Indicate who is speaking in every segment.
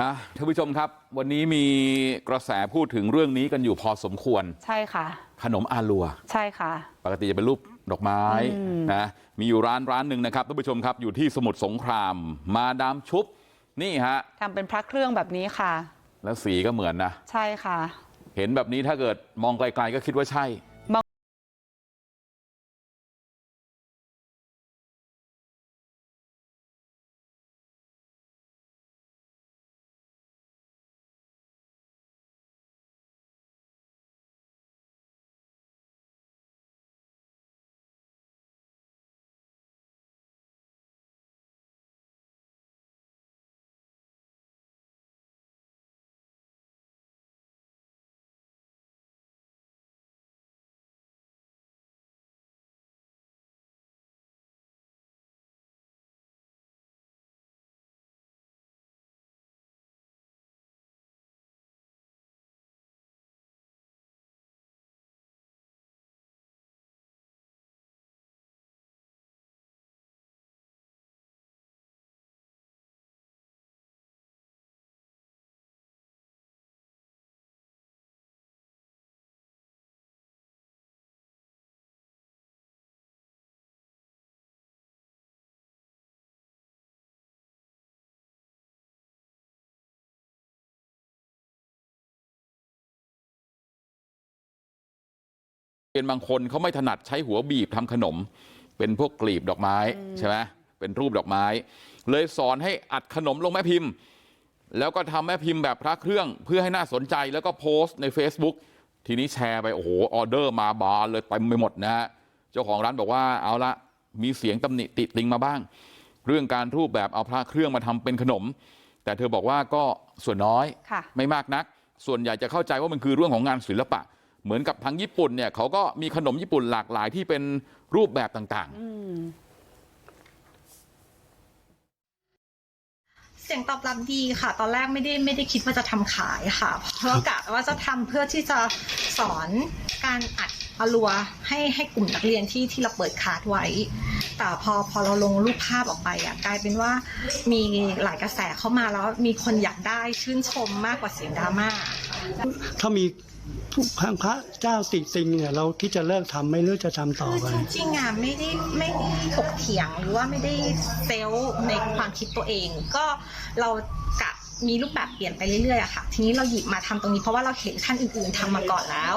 Speaker 1: อะท่านผู้ชมครับวันนี้มีกระแสพูดถึงเรื่องนี้กันอยู่พอสมควร
Speaker 2: ใช่ค่ะ
Speaker 1: ขนมอาลัว
Speaker 2: ใช่ค่ะ
Speaker 1: ปกติจะเป็นรูปดอกไม้นะมีอยู่ร้านร้านหนึ่งนะครับท่านผู้ชมครับอยู่ที่สมุทรสงครามมาดามชุบนี่ฮะ
Speaker 2: ทำเป็นพระเครื่องแบบนี้ค่ะ
Speaker 1: แล้วสีก็เหมือนนะ
Speaker 2: ใช่ค่ะ
Speaker 1: เห็นแบบนี้ถ้าเกิดมองไกลๆก็คิดว่าใช่ บางคนเขาไม่ถนัดใช้หัวบีบทำขนมเป็นพวกกลีบดอกไม้ใช่ไหมเป็นรูปดอกไม้เลยสอนให้อัดขนมลงแม่พิมพ์แล้วก็ทำแม่พิมพ์แบบพระเครื่องเพื่อให้น่าสนใจแล้วก็โพสต์ใน Facebook ทีนี้แชร์ไปโอ้โหออเดอร์มาบานเลยเต็มไปหมดนะฮะเจ้าของร้านบอกว่าเอาละมีเสียงตำหนิติติงมาบ้างเรื่องการรูปแบบเอาพระเครื่องมาทำเป็นขนมแต่เธอบอกว่าก็ส่วนน้อย
Speaker 2: ค่ะ
Speaker 1: ไม่มากนักส่วนใหญ่จะเข้าใจว่ามันคือเรื่องของงานศิลปะ เหมือนกับทางญี่ปุ่นเนี่ยเขาก็มีขนมญี่ปุ่นหลากหลายที่เป็นรูปแบบต่าง
Speaker 3: ข้างพระเจ้า
Speaker 4: ติติงเนี่ยเราคิดจะเลิกทำไม่เลือกจะทำต่อไป
Speaker 3: จริงๆอะไม่ได้ไม่ได้ถกเถียงหรือว่าไม่ได้เซลในความคิดตัวเอง ก็เรากะมีรูปแบบเปลี่ยนไปเรื่อยๆอะค่ะ ทีนี้เราหยิบมาทำตรงนี้เพราะว่าเราเห็นท่านอื่นๆทำมาก่อนแล้ว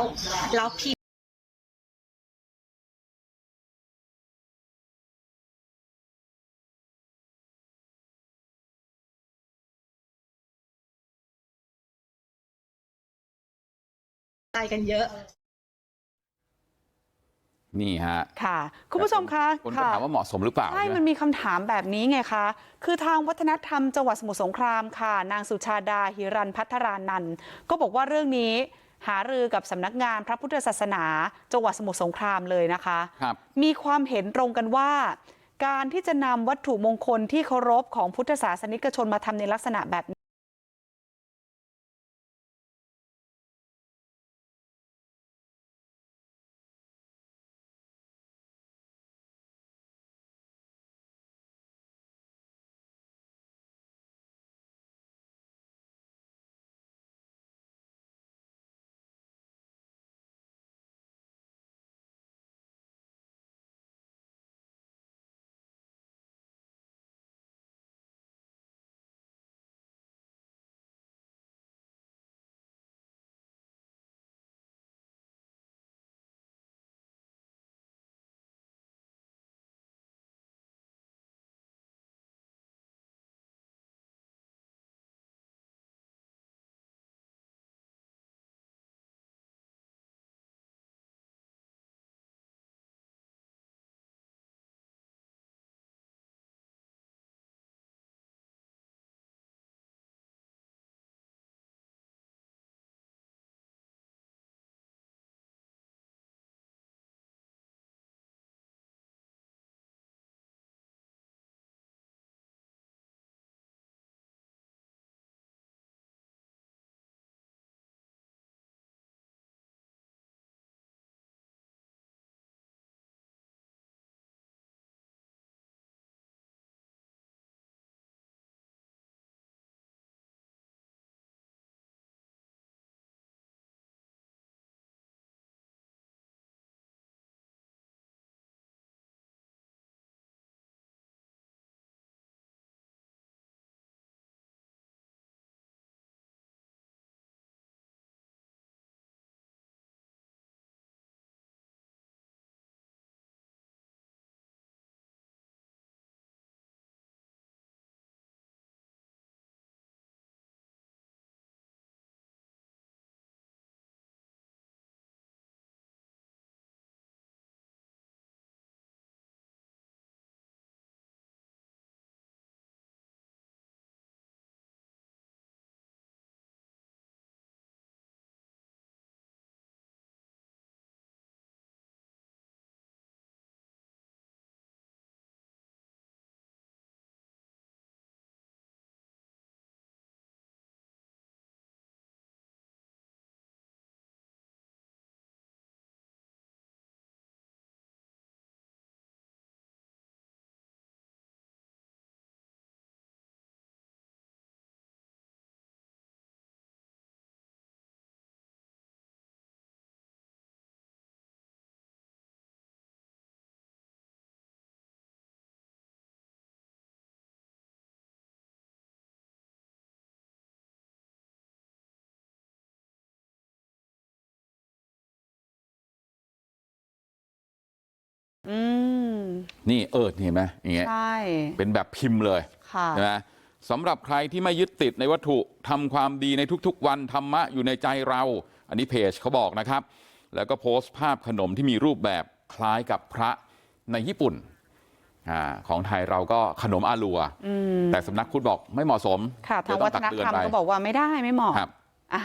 Speaker 3: แล้วพี่ ใจกันเยอะ
Speaker 1: ๆนี่ฮะ
Speaker 2: ค่ะ คุณผู้ชมคะ
Speaker 1: คนก็
Speaker 2: ค่ะ
Speaker 1: ถามว่าเหมาะสมหรือเปล่า
Speaker 2: ใช่
Speaker 1: ใช่ไหม
Speaker 2: มันมีคำถามแบบนี้ไงคะ คือทางวัฒนธรรมจังหวัดสมุทรสงครามค่ะ นางสุชาดาหิรันพัทรานันท์ก็บอกว่าเรื่องนี้หารือกับสำนักงานพระพุทธศาสนาจังหวัดสมุทรสงครามเลยนะคะ
Speaker 1: ครับ
Speaker 2: มีความเห็นตรงกันว่า การที่จะนำวัตถุมงคลที่เคารพของพุทธศาสนิกชนมาทำในลักษณะแบบนี้ อืม
Speaker 1: นี่เออนี่เห็นไหมอย่างเงี้ย
Speaker 2: ใช่
Speaker 1: เป็นแบบพิมพ์เลย
Speaker 2: ค่ะ
Speaker 1: ใช่ไหมสำหรับใครที่ไม่ยึดติดในวัตถุทำความดีในทุกๆวันธรรมะอยู่ในใจเราอันนี้เพจเขาบอกนะครับแล้วก็โพสต์ภาพขนมที่มีรูปแบบคล้ายกับพระในญี่ปุ่นอาของไทยเราก็ขนมอาลัว
Speaker 2: อืม
Speaker 1: แต่สำนักพุทธบอกไม่เหมาะสม
Speaker 2: ค่ะทาง
Speaker 1: เดี๋ย
Speaker 2: วั
Speaker 1: ต้อ
Speaker 2: ฒน
Speaker 1: ตักเตือ
Speaker 2: ธรรม
Speaker 1: ไป
Speaker 2: ก็บอกว่าไม่ได้ไม่เหมาะ
Speaker 1: ครับ
Speaker 2: อะ